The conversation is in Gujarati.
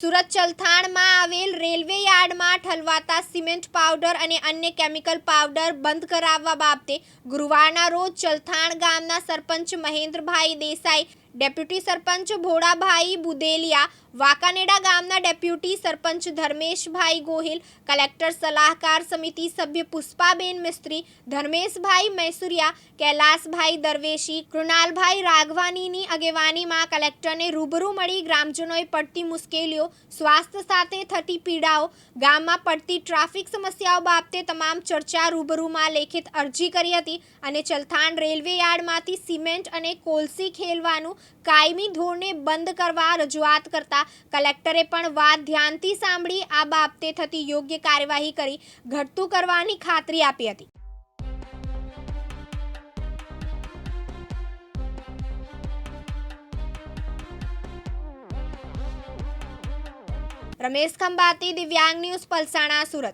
સુરત ચલથાણમાં આવેલ રેલવે યાર્ડમાં ઠલવાતા સિમેન્ટ પાવડર અને અન્ય કેમિકલ પાવડર બંધ કરાવવા બાબતે ગુરુવારના રોજ ચલથાણ ગામના સરપંચ મહેન્દ્રભાઈ દેસાઈ ડેપ્યુટી સરપંચ ભોળાભાઈ બુદેલિયા, વાકાનેડા ગામના ડેપ્યુટી સરપંચ ધર્મેશભાઈ ગોહિલ, કલેક્ટર સલાહકાર સમિતિ સભ્ય પુષ્પાબેન મિસ્ત્રી, ધર્મેશભાઈ મૈસુરિયા, કૈલાસભાઈ દરવેશી, કૃણાલભાઈ રાઘવાનીની આગેવાનીમાં કલેક્ટરને રૂબરૂ મળી ગ્રામજનોએ પડતી મુશ્કેલીઓ, સ્વાસ્થ્ય સાથે થતી પીડાઓ, ગામમાં પડતી ટ્રાફિક સમસ્યાઓ બાબતે તમામ ચર્ચા રૂબરૂમાં લેખિત અરજી કરી હતી અને ચલથાણ રેલવે યાર્ડમાંથી સિમેન્ટ અને કોલસી ખેલવાનું કાયમી ધોરણે બંધ કરવા રજૂઆત કરતા કલેક્ટરે પણ વાત ધ્યાનથી સાંભળી આ બાબતે થતી યોગ્ય કાર્યવાહી કરી ઘટતું કરવાની ખાતરી આપી હતી. રમેશ ખંભાતી, દિવ્યાંગ ન્યૂઝ, પલસાણા, સુરત.